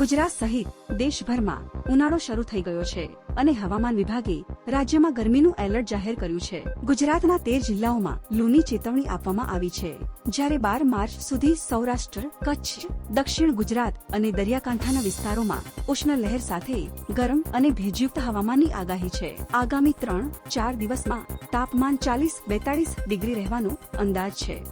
ગુજરાત સહિત દેશભરમાં ઉનાળો શરૂ થઈ ગયો છે અને હવામાન વિભાગે રાજ્યમાં ગરમીનું એલર્ટ જાહેર કર્યું છે. ગુજરાતના તેર જિલ્લાઓમાં લૂની ચેતવણી આપવામાં આવી છે. જ્યારે બાર માર્ચ સુધી સૌરાષ્ટ્ર, કચ્છ, દક્ષિણ ગુજરાત અને દરિયાકાંઠાના વિસ્તારોમાં ઉષ્ણ લહેર સાથે ગરમ અને ભેજયુક્ત હવામાનની આગાહી છે. આગામી ત્રણ, ચાર દિવસમાં તાપમાન ચાલીસ, બેતાળીસ ડિગ્રી રહેવાનો અંદાજ છે.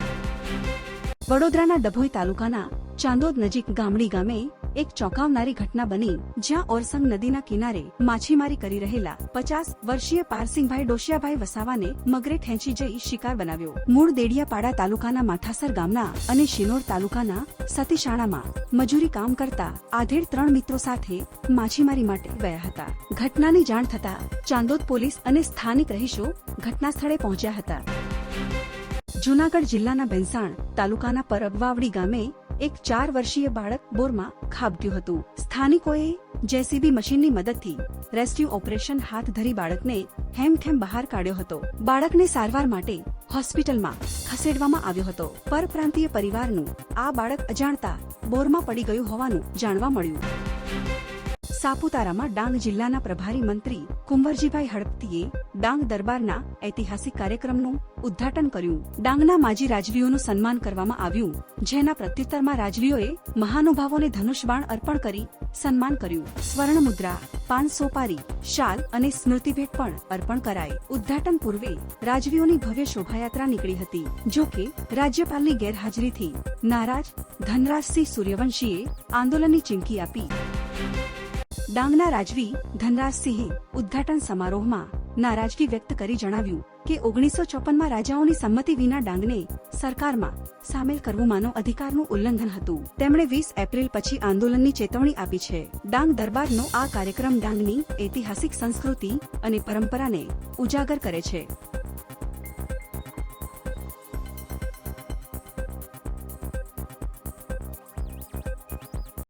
વડોદરાના ડભોઈ તાલુકાના ચાંદોદ નજીક ગામડી ગામે એક ચોંકાવનારી ઘટના બની, જ્યાં ઓરસંગ નદીના કિનારે માછીમારી કરી રહેલા પચાસ વર્ષીય પારસિંગભાઈ ડોશિયાભાઈ વસાવાને મગરે ખેંચી જઈ શિકાર બનાવ્યો. મૂળ દેડિયાપાડા તાલુકાના માથાસર ગામના અને શિનોર તાલુકાના સતીશાણામાં મજૂરી કામ કરતા આધેડ ત્રણ મિત્રો સાથે માછીમારી માટે ગયા હતા. ઘટનાની જાણ થતા ચાંદોદ પોલીસ અને સ્થાનિક રહીશો ઘટના સ્થળે પહોંચ્યા હતા. જુનાગઢ જિલ્લાના ભેંસાણ તાલુકાના પરબવાવડી ગામે એક ચાર વર્ષીય બાળક બોરમાં ખાબક્યું હતું. સ્થાનિકોએ જેસીબી મશીનની મદદથી રેસ્ક્યુ ઓપરેશન હાથ ધરી બાળકને હેમખેમ બહાર કાઢ્યો હતો. બાળકને સારવાર માટે હોસ્પિટલમાં ખસેડવામાં આવ્યો હતો. પરપ્રાંતીય પરિવારનું આ બાળક અજાણતા બોરમાં પડી ગયું હોવાનું જાણવા મળ્યું. સાપુતારામાં ડાંગ જિલ્લાના પ્રભારી મંત્રી કુંવરજીભાઈ હડપતીએ ડાંગ દરબારના ઐતિહાસિક કાર્યક્રમનું ઉદ્ઘાટન કર્યું. ડાંગના માજી રાજવીઓનું સન્માન કરવામાં આવ્યું, જેના પ્રત્યુત્તરમાં રાજવીઓએ મહાનુભાવોને ધનુષબાણ અર્પણ કરી સન્માન કર્યું. સ્વર્ણ મુદ્રા પાન સોપારી શાલ અને સ્મૃતિ ભેટ પણ અર્પણ કરાઈ. ઉદ્ઘાટન પૂર્વે રાજવીઓની ભવ્ય શોભાયાત્રા નીકળી હતી, જો કે રાજ્યપાલની ગેરહાજરીથી નારાજ ધનરાજસિંહ સૂર્યવંશીએ આંદોલનની ચીમકી આપી. ડાંગના રાજવી ધનરાજસિંહે ઉદ્ઘાટન સમારોહમાં નારાજગી વ્યક્ત કરી જણાવ્યું કે ઓગણીસો ચોપનમાં રાજાઓની સંમતિ વિના ડાંગને સરકારમાં સામેલ કરવું માનવ અધિકારનું ઉલ્લંઘન હતું. તેમણે વીસ એપ્રિલ પછી આંદોલનની ચેતવણી આપી છે. ડાંગ દરબારનો આ કાર્યક્રમ ડાંગની ઐતિહાસિક સંસ્કૃતિ અને પરંપરાને ઉજાગર કરે છે.